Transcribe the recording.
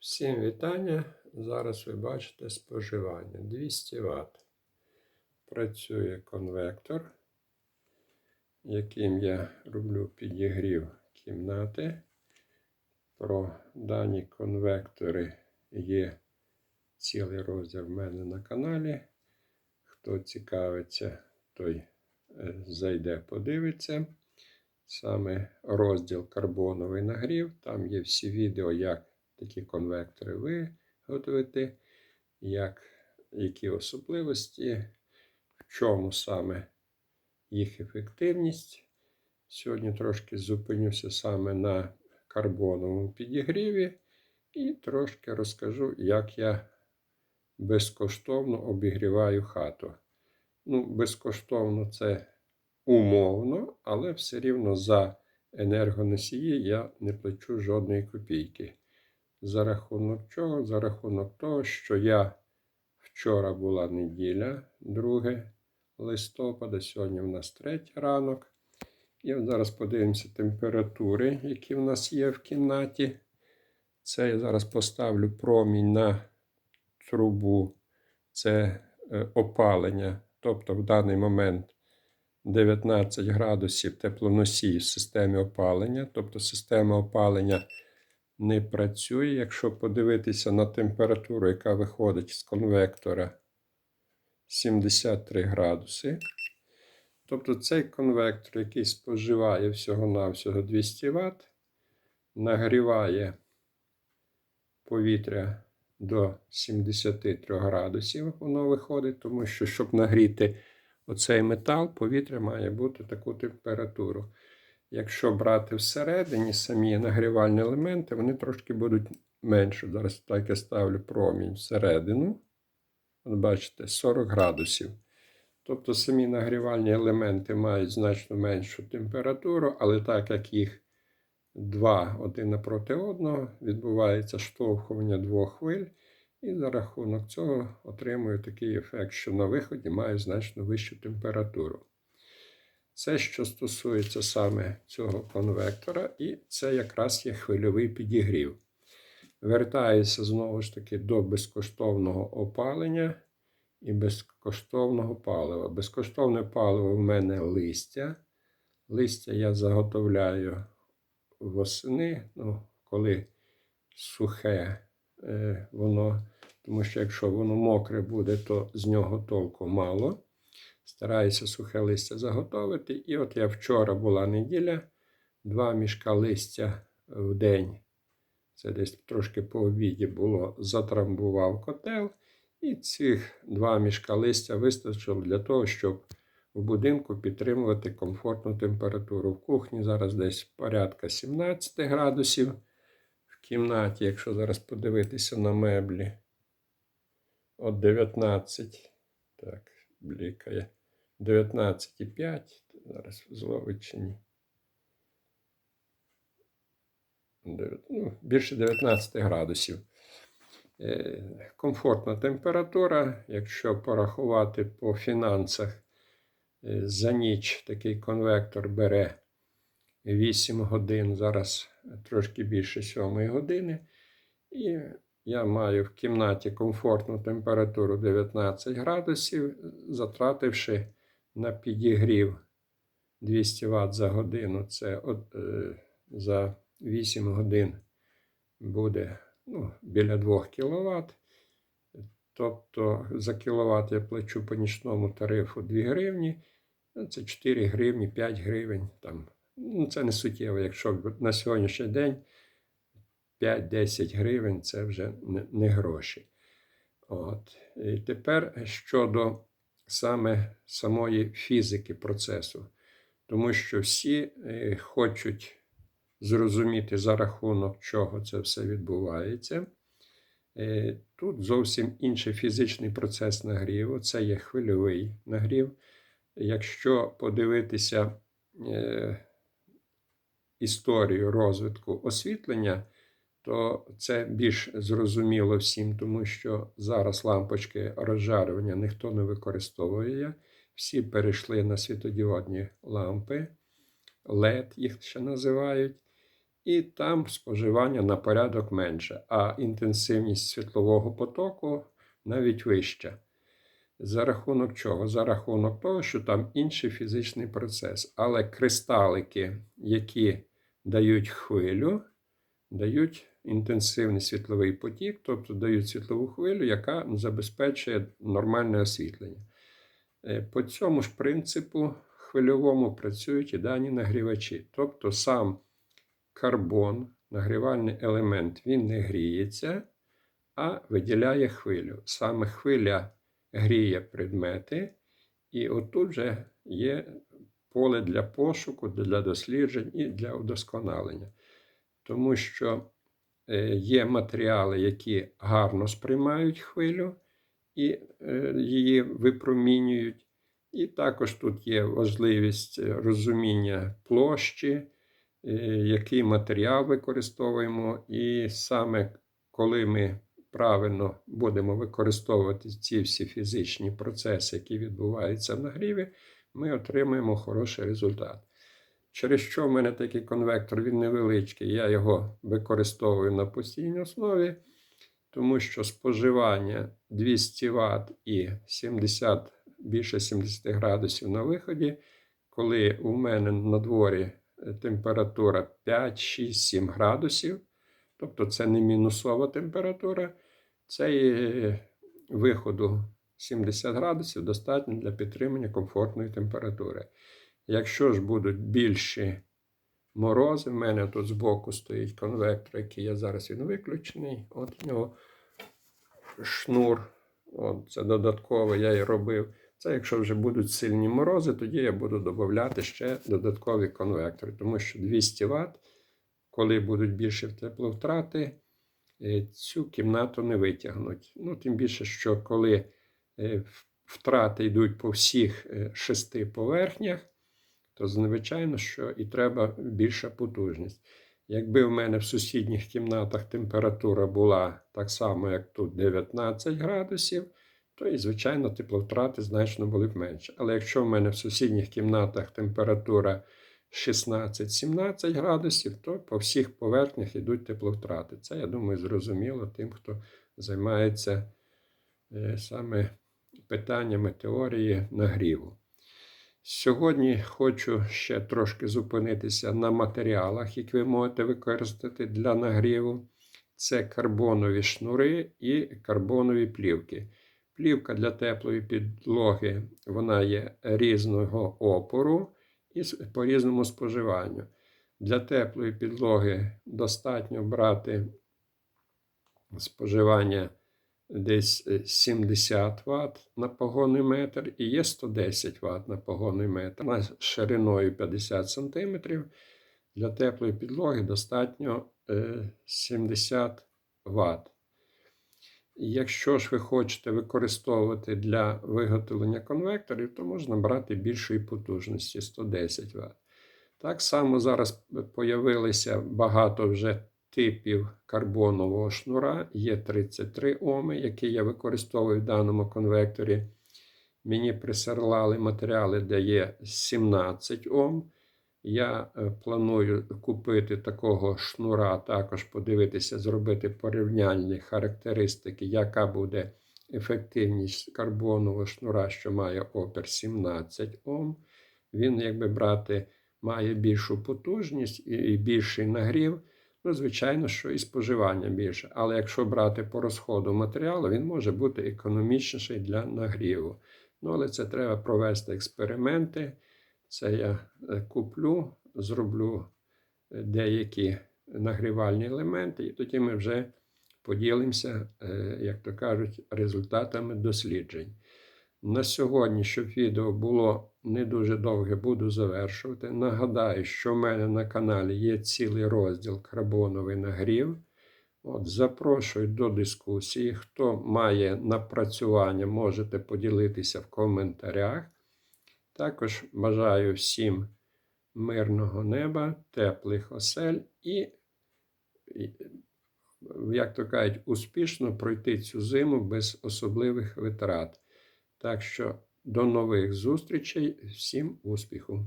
Всім вітання. Зараз ви бачите споживання 200 Вт. Працює конвектор, яким я роблю підігрів кімнати. Про дані конвектори є цілий розділ в мене на каналі. Хто цікавиться, той е, зайде, подивиться. Саме розділ карбоновий нагрів. Там є всі відео, як такі конвектори виготовити, як, які особливості, в чому саме їх ефективність. Сьогодні трошки зупинюся саме на карбоновому підігріві і трошки розкажу, як я безкоштовно обігріваю хату. Ну, безкоштовно це умовно, але все рівно за енергоносії я не плачу жодної копійки. За рахунок чого? За рахунок того, що я вчора була неділя, 2 листопада, сьогодні в нас третій ранок. І зараз подивимося температури, які в нас є в кімнаті. Це я зараз поставлю промінь на трубу. Це е, опалення. Тобто в даний момент 19 градусів теплоносій в системі опалення. Тобто система опалення не працює. Якщо подивитися на температуру, яка виходить з конвектора 73 градуси. Тобто цей конвектор, який споживає всього-навсього 200 Вт, нагріває повітря до 73 градусів, воно виходить, тому що, щоб нагріти оцей метал, повітря має бути таку температуру. Якщо брати всередині самі нагрівальні елементи, вони трошки будуть менше. Зараз так я ставлю промінь всередину. От бачите, 40 градусів. Тобто самі нагрівальні елементи мають значно меншу температуру, але так як їх два один напроти одного, відбувається штовхування двох хвиль, і за рахунок цього отримую такий ефект, що на виході має значно вищу температуру. Це, що стосується саме цього конвектора, і це якраз є хвильовий підігрів. Вертаюся знову ж таки до безкоштовного опалення і безкоштовного палива. Безкоштовне паливо в мене листя. Листя я заготовляю восени, ну, коли сухе е, воно, тому що якщо воно мокре буде, то з нього толку мало. Стараюся сухе листя заготовити. І от я вчора була неділя, два мішка листя в день. Це десь трошки по обіді було, затрамбував котел. І цих два мішка листя вистачило для того, щоб в будинку підтримувати комфортну температуру. В кухні зараз десь порядка 17 градусів. В кімнаті, якщо зараз подивитися на меблі, от 19. Так, блікає. 19,5. Зараз зловить чи. Ну, більше 19 градусів. Е, комфортна температура. Якщо порахувати по фінансах, е, за ніч такий конвектор бере 8 годин, зараз трошки більше 7 години. І я маю в кімнаті комфортну температуру 19 градусів, затративши на підігрів 200 Вт за годину. Це от, е, за 8 годин буде ну, біля 2 кВт. Тобто за кіловат я плачу по нічному тарифу 2 гривні. Ну, це 4 гривні, 5 гривень. Там. Ну, Це не суттєво, якщо на сьогоднішній день 5-10 гривень це вже не гроші. От. І тепер щодо саме самої фізики процесу. Тому що всі е, хочуть зрозуміти, за рахунок чого це все відбувається. Е, тут зовсім інший фізичний процес нагріву, це є хвильовий нагрів. Якщо подивитися е, історію розвитку освітлення, то це більш зрозуміло всім, тому що зараз лампочки розжарювання ніхто не використовує. Всі перейшли на світодіодні лампи, LED їх ще називають. і там споживання на порядок менше, а інтенсивність світлового потоку навіть вища. За рахунок чого? За рахунок того, що там інший фізичний процес. Але кристалики, які дають хвилю, дають інтенсивний світловий потік, тобто дають світлову хвилю, яка забезпечує нормальне освітлення. Е, По цьому ж принципу хвильовому працюють і дані нагрівачі. Тобто сам карбон, нагрівальний елемент, він не гріється, а виділяє хвилю. Саме хвиля гріє предмети, і отут вже є поле для пошуку, для досліджень і для удосконалення. Тому що є матеріали, які гарно сприймають хвилю і е, її випромінюють. І також тут є важливість е, розуміння площі, е, який матеріал використовуємо, і саме коли ми правильно будемо використовувати ці всі фізичні процеси, які відбуваються в нагріві, ми отримаємо хороший результат. Через що в мене такий конвектор, він невеличкий, я його використовую на постійній основі, тому що споживання 200 Вт і 70, більше 70 градусів на виході, коли у мене на дворі е, температура 5, 6, 7 градусів, тобто це не мінусова температура, цей виходу 70 градусів достатньо для підтримання комфортної температури. Якщо ж будуть більші морози, в мене тут збоку стоїть конвектор, який я зараз він виключений. От в нього шнур. От, це додатково я і робив. Це якщо вже будуть сильні морози, тоді я буду додати ще додаткові конвектори, тому що 200 Вт, коли будуть більші тепловтрати, е, цю кімнату не витягнуть. Ну, тим більше, що коли е, втрати йдуть по всіх е, шести поверхнях, то звичайно, що і треба більша потужність. Якби в мене в сусідніх кімнатах температура була так само, як тут 19 градусів, то і, звичайно, тепловтрати значно були б менше. Але якщо в мене в сусідніх кімнатах температура 16-17 градусів, то по всіх поверхнях йдуть тепловтрати. Це, я думаю, зрозуміло тим, хто займається е, саме питаннями теорії нагріву. Сьогодні хочу ще трошки зупинитися на матеріалах, які ви можете використати для нагріву. Це карбонові шнури і карбонові плівки. Плівка для теплої підлоги вона є різного опору і по різному споживанню. Для теплої підлоги достатньо брати споживання десь 70 Вт на погонний метр і є 110 Вт на погонний метр. На шириною 50 см. Для теплої підлоги достатньо 70 Вт. Якщо ж ви хочете використовувати для виготовлення конвекторів, то можна брати більшої потужності 110 Вт. Так само зараз появилися багато вже типів карбонового шнура. Є 33 Оми, які я використовую в даному конвекторі. Мені присерлали матеріали, де є 17 Ом. Я е, планую купити такого шнура, також подивитися, зробити порівняльні характеристики, яка буде ефективність карбонового шнура, що має опір 17 Ом. Він, якби брати, має більшу потужність і більший нагрів. Ну, звичайно, що і споживання більше. Але якщо брати по розходу матеріалу, він може бути економічніший для нагріву. Ну, але це треба провести експерименти. Це я е, куплю, зроблю е, деякі нагрівальні елементи, і тоді ми вже поділимося, е, як то кажуть, результатами досліджень. На сьогодні, щоб відео було не дуже довге, буду завершувати. Нагадаю, що в мене на каналі є цілий розділ карбоновий нагрів. От, Запрошую до дискусії. Хто має напрацювання, можете поділитися в коментарях. Також бажаю всім мирного неба, теплих осель і, як то кажуть, успішно пройти цю зиму без особливих витрат. Так що до нових зустрічей, всім успіху!